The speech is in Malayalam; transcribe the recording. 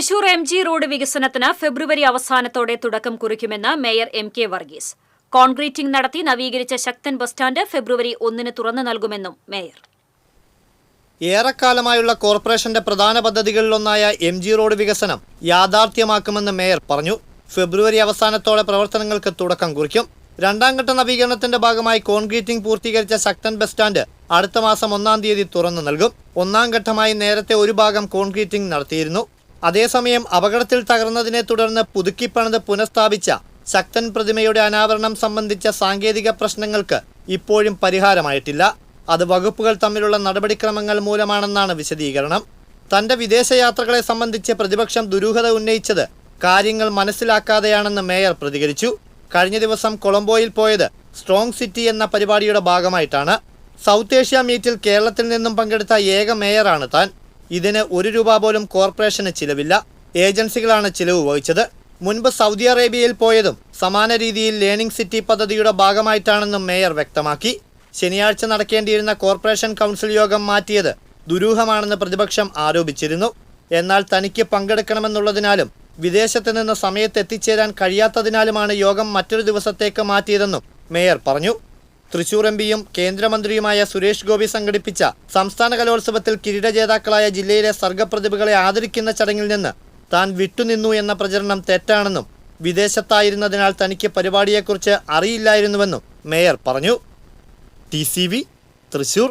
തൃശൂർ എം ജി റോഡ് വികസനത്തിന് ഫെബ്രുവരി അവസാനത്തോടെ തുടക്കം കുറിക്കുമെന്ന് mayor M K Varghese. Concreting നടത്തി നവീകരിച്ച ശക്തൻ ബസ് സ്റ്റാൻഡ് ഫെബ്രുവരി ഒന്നിന് തുറന്നു നൽകുമെന്നും മേയർ. ഏറെക്കാലമായുള്ള കോർപ്പറേഷന്റെ പ്രധാന പദ്ധതികളിലൊന്നായ എം ജി റോഡ് വികസനം യാഥാർത്ഥ്യമാക്കുമെന്ന് മേയർ പറഞ്ഞു. ഫെബ്രുവരി അവസാനത്തോടെ പ്രവർത്തനങ്ങൾക്ക് തുടക്കം കുറിക്കും. രണ്ടാം ഘട്ട നവീകരണത്തിന്റെ ഭാഗമായി കോൺക്രീറ്റിംഗ് പൂർത്തീകരിച്ച ശക്തൻ ബസ് സ്റ്റാൻഡ് അടുത്ത മാസം ഒന്നാം തീയതി തുറന്നു നൽകും. ഒന്നാം ഘട്ടമായി നേരത്തെ ഒരു ഭാഗം കോൺക്രീറ്റിംഗ് നടത്തിയിരുന്നു. അതേസമയം അപകടത്തിൽ തകർന്നതിനെ തുടർന്ന് പുതുക്കിപ്പണിത് പുനഃസ്ഥാപിച്ച ശക്തൻ പ്രതിമയുടെ അനാവരണം സംബന്ധിച്ച സാങ്കേതിക പ്രശ്നങ്ങൾക്ക് ഇപ്പോഴും പരിഹാരമായിട്ടില്ല. അത് വകുപ്പുകൾ തമ്മിലുള്ള നടപടിക്രമങ്ങൾ മൂലമാണെന്നാണ് വിശദീകരണം. തന്റെ വിദേശയാത്രകളെ സംബന്ധിച്ച് പ്രതിപക്ഷം ദുരൂഹത ഉന്നയിച്ചത് കാര്യങ്ങൾ മനസ്സിലാക്കാതെയാണെന്ന് മേയർ പ്രതികരിച്ചു. കഴിഞ്ഞ ദിവസം കൊളംബോയിൽ പോയത് സ്ട്രോങ് സിറ്റി എന്ന പരിപാടിയുടെ ഭാഗമായിട്ടാണ്. സൗത്ത് ഏഷ്യ മീറ്റിൽ കേരളത്തിൽ നിന്നും പങ്കെടുത്ത ഏക മേയറാണ് താൻ. ഇതിന് ഒരു രൂപ പോലും കോർപ്പറേഷന് ചിലവില്ല. ഏജൻസികളാണ് ചിലവ് വഹിച്ചത്. മുൻപ് സൗദി അറേബ്യയിൽ പോയതും സമാന രീതിയിൽ ലേണിംഗ് സിറ്റി പദ്ധതിയുടെ ഭാഗമായിട്ടാണെന്നും മേയർ വ്യക്തമാക്കി. ശനിയാഴ്ച നടക്കേണ്ടിയിരുന്ന കോർപ്പറേഷൻ കൗൺസിൽ യോഗം മാറ്റിയത് ദുരൂഹമാണെന്ന് പ്രതിപക്ഷം ആരോപിച്ചിരുന്നു. എന്നാൽ തനിക്ക് പങ്കെടുക്കണമെന്നുള്ളതിനാലും വിദേശത്ത് നിന്ന് സമയത്ത് എത്തിച്ചേരാൻ കഴിയാത്തതിനാലുമാണ് യോഗം മറ്റൊരു ദിവസത്തേക്ക് മാറ്റിയതെന്നും മേയർ പറഞ്ഞു. തൃശൂർ എം പിയും കേന്ദ്രമന്ത്രിയുമായ സുരേഷ് ഗോപി സംഘടിപ്പിച്ച സംസ്ഥാന കലോത്സവത്തിൽ കിരീട ജേതാക്കളായ ജില്ലയിലെ സർഗപ്രതിഭകളെ ആദരിക്കുന്ന ചടങ്ങിൽ നിന്ന് താൻ വിട്ടുനിന്നു എന്ന പ്രചരണം തെറ്റാണെന്നും വിദേശത്തായിരുന്നതിനാൽ തനിക്ക് പരിപാടിയെക്കുറിച്ച് അറിയില്ലായിരുന്നുവെന്നും മേയർ പറഞ്ഞു. ടി തൃശൂർ.